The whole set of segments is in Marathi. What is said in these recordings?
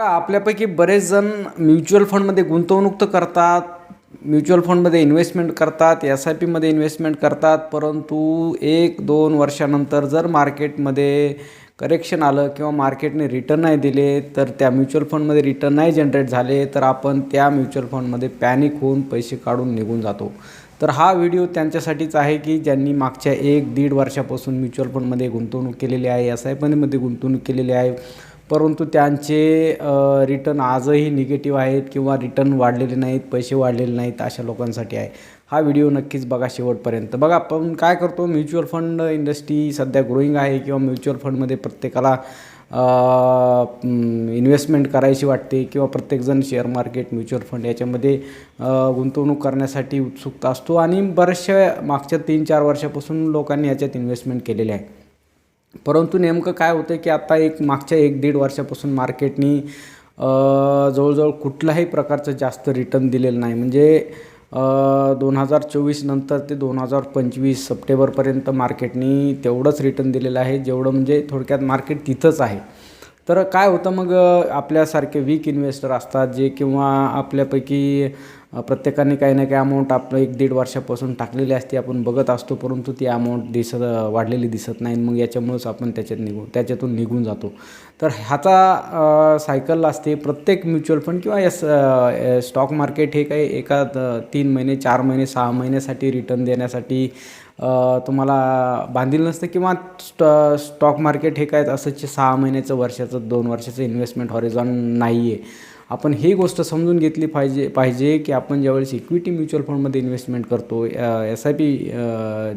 बघा आपल्यापैकी बरेच जण म्युच्युअल फंडमध्ये गुंतवणूक तर करतात म्युच्युअल फंडमध्ये इन्व्हेस्टमेंट करतात एस आय पीमध्ये इन्व्हेस्टमेंट करतात परंतु एक दोन वर्षानंतर जर मार्केटमध्ये करेक्शन आलं किंवा मार्केटने रिटर्न नाही दिले तर त्या म्युच्युअल फंडमध्ये रिटर्न नाही जनरेट झाले तर आपण त्या म्युच्युअल फंडमध्ये पॅनिक होऊन पैसे काढून निघून जातो. तर हा व्हिडिओ त्यांच्यासाठीच आहे की ज्यांनी मागच्या एक दीड वर्षापासून म्युच्युअल फंडमध्ये गुंतवणूक केलेली आहे एस आय पीमध्ये गुंतवणूक केलेली आहे परंतु त्यांचे रिटर्न आजही निगेटिव्ह आहेत किंवा रिटर्न वाढलेले नाहीत पैसे वाढलेले नाहीत अशा लोकांसाठी आहे. हा व्हिडिओ नक्कीच बघा शेवटपर्यंत. बघा आपण काय करतो? म्युच्युअल फंड इंडस्ट्री सध्या ग्रोईंग आहे किंवा म्युच्युअल फंडमध्ये प्रत्येकाला इन्व्हेस्टमेंट करायची वाटते किंवा प्रत्येकजण शेअर मार्केट म्युच्युअल फंड याच्यामध्ये गुंतवणूक करण्यासाठी उत्सुकता असतो. आणि बऱ्याचशा मागच्या तीन चार वर्षापासून लोकांनी याच्यात इन्व्हेस्टमेंट केलेले आहे. परंतु नेमकं काय होतं की आता एक मागच्या एक दीड वर्षापासून मार्केटनी जवळजवळ कुठल्याही प्रकारचं जास्त रिटर्न दिलेलं नाही. म्हणजे दोन हजार चोवीस नंतर ते दोन हजार पंचवीस सप्टेंबरपर्यंत मार्केटनी तेवढंच रिटर्न दिलेलं आहे जेवढं म्हणजे थोडक्यात मार्केट तिथंच आहे. तर काय होतं मग आपल्यासारखे वीक इन्व्हेस्टर असतात जे किंवा आपल्यापैकी प्रत्येकाने काही ना काही अमाऊंट आपलं एक दीड वर्षापासून टाकलेली असते आपण बघत असतो परंतु ती अमाऊंट दिसत वाढलेली दिसत नाही. मग याच्यामुळंच आपण त्याच्यात निघू त्याच्यातून निघून जातो. तर ह्याचा सायकल असते. प्रत्येक म्युच्युअल फंड किंवा एस स्टॉक मार्केट हे काही एका तीन महिने चार महिने सहा महिन्यासाठी रिटर्न देण्यासाठी तुम्हाला बांधील नसतं किंवा स्ट स्टॉक मार्केट हे काय असंच सहा महिन्याचं वर्षाचं दोन वर्षाचं इन्व्हेस्टमेंट हॉरिझॉन नाही आहे आपण ही गोष्ट समजून घेतली पाहिजे पाहिजे की आपण ज्यावेळेस इक्विटी म्युच्युअल फंडमध्ये इन्व्हेस्टमेंट करतो एस आय पी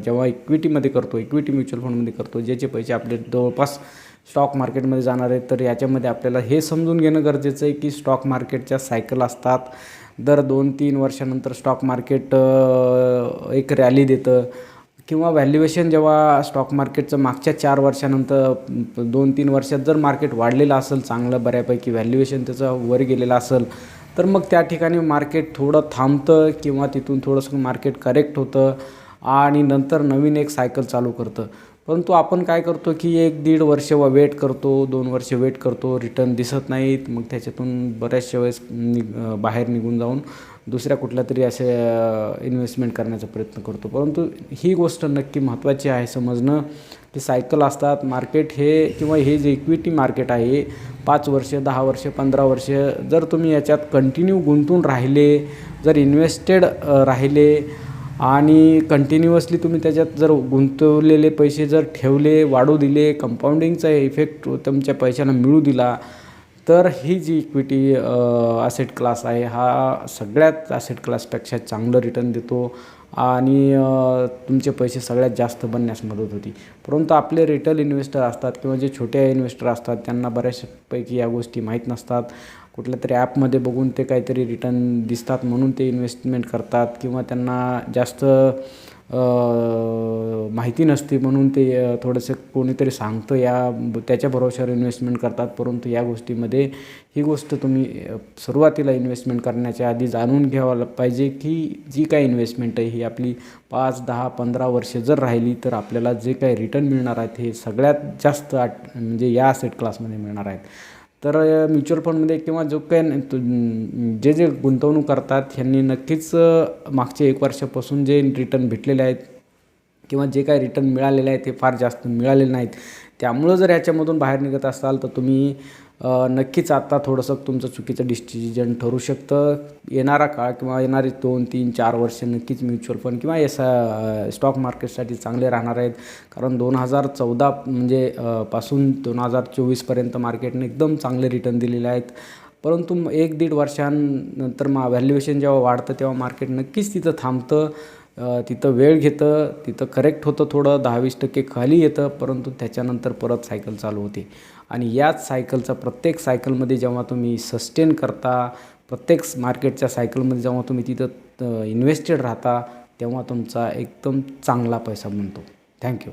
जेव्हा इक्विटीमध्ये करतो इक्विटी म्युच्युअल फंडमध्ये करतो ज्याचे पैसे आपले जवळपास स्टॉक मार्केटमध्ये जाणार आहेत तर याच्यामध्ये आपल्याला हे समजून घेणं गरजेचं आहे की स्टॉक मार्केटच्या सायकल असतात. दर दोन तीन वर्षानंतर स्टॉक मार्केट एक रॅली देतं. किंवा व्हॅल्युएशन जेव्हा स्टॉक मार्केटचं मागच्या चार वर्षानंतर दोन तीन वर्षात जर मार्केट वाढलेलं असेल चांगलं बऱ्यापैकी व्हॅल्युएशन त्याचं वर गेलेलं असेल तर मग त्या ठिकाणी मार्केट थोडं थांबतं किंवा तिथून थोडंसं मार्केट करेक्ट होतं आणि नंतर नवीन एक सायकल चालू करतं. परंतु आपण काय करतो की एक दीड वर्ष व वेट करतो दोन वर्ष वेट करतो रिटर्न दिसत नाहीत मग त्याच्यातून बऱ्याचशा वेळेस नि बाहेर निघून जाऊन दुसऱ्या कुठल्या तरी असे इन्व्हेस्टमेंट करण्याचा प्रयत्न करतो. परंतु ही गोष्ट नक्की महत्त्वाची आहे समजणं की सायकल असतात मार्केट हे किंवा हे जे इक्विटी मार्केट आहे पाच वर्ष दहा वर्ष पंधरा वर्ष जर तुम्ही याच्यात कंटिन्यू गुंतून राहिले जर इन्व्हेस्टेड राहिले आणि कंटिन्युअसली तुम्ही त्याच्यात जर गुंतवलेले पैसे जर ठेवले वाढू दिले कंपाऊंडिंगचा इफेक्ट तुमच्या पैशांना मिळू दिला तर ही जी इक्विटी असेट क्लास आहे हा सगळ्यात असेट क्लासपेक्षा चांगलं रिटर्न देतो. आणि तुमचे पैसे सगळ्यात जास्त बनण्यास मदत होती. परंतु आपले रिटेल इन्व्हेस्टर असतात किंवा जे छोटे इन्व्हेस्टर असतात त्यांना बऱ्याचपैकी या गोष्टी माहीत नसतात. कुठल्या तरी ॲपमध्ये बघून ते काहीतरी रिटर्न दिसतात म्हणून ते इन्व्हेस्टमेंट करतात किंवा त्यांना जास्त माहिती नसते म्हणून ते थोडंसं कोणीतरी सांगतं या त्याच्या भरोशावर इन्व्हेस्टमेंट करतात. परंतु या गोष्टीमध्ये ही गोष्ट तुम्ही सुरुवातीला इन्व्हेस्टमेंट करण्याच्या आधी जाणून घ्यावं पाहिजे की जी काय इन्व्हेस्टमेंट आहे ही आपली पाच दहा पंधरा वर्ष जर राहिली तर आपल्याला जे काही रिटर्न मिळणार आहेत हे सगळ्यात जास्त आट म्हणजे या सेट क्लासमध्ये मिळणार आहेत. तर म्युच्युअल फंडमध्ये किंवा जो काही जे जे गुंतवणूक करतात ह्यांनी नक्कीच मागचे एक वर्षापासून जे रिटर्न भेटलेले आहेत किंवा जे काही रिटर्न मिळालेले आहेत ते फार जास्त मिळालेले नाहीत. त्यामुळं जर ह्याच्यामधून बाहेर निघत असाल तर तुम्ही नक्कीच आत्ता थोडंसं तुमचं चुकीचं डिसिजन ठरू शकतं. येणारा काळ किंवा येणारे दोन तीन चार वर्ष नक्कीच म्युच्युअल फंड किंवा एस स्टॉक मार्केटसाठी चांगले राहणार आहेत. कारण दोन हजार चौदा म्हणजे पासून दोन हजार चोवीसपर्यंत मार्केटने एकदम चांगले रिटर्न दिलेले आहेत. परंतु एक दीड वर्षांनंतर मा व्हॅल्युएशन जेव्हा वाढतं तेव्हा मार्केट नक्कीच तिथं थांबतं. तिथं वेळ घेतं तिथं करेक्ट होतं थोडं दहा वीस टक्के खाली येतं परंतु त्याच्यानंतर परत सायकल चालू होते. आणि याच सायकलचा प्रत्येक सायकलमध्ये जेव्हा तुम्ही सस्टेन करता प्रत्येक मार्केटच्या सायकलमध्ये जेव्हा तुम्ही तिथं इन्व्हेस्टेड राहता तेव्हा तुमचा एकदम चांगला पैसा बनतो. थँक्यू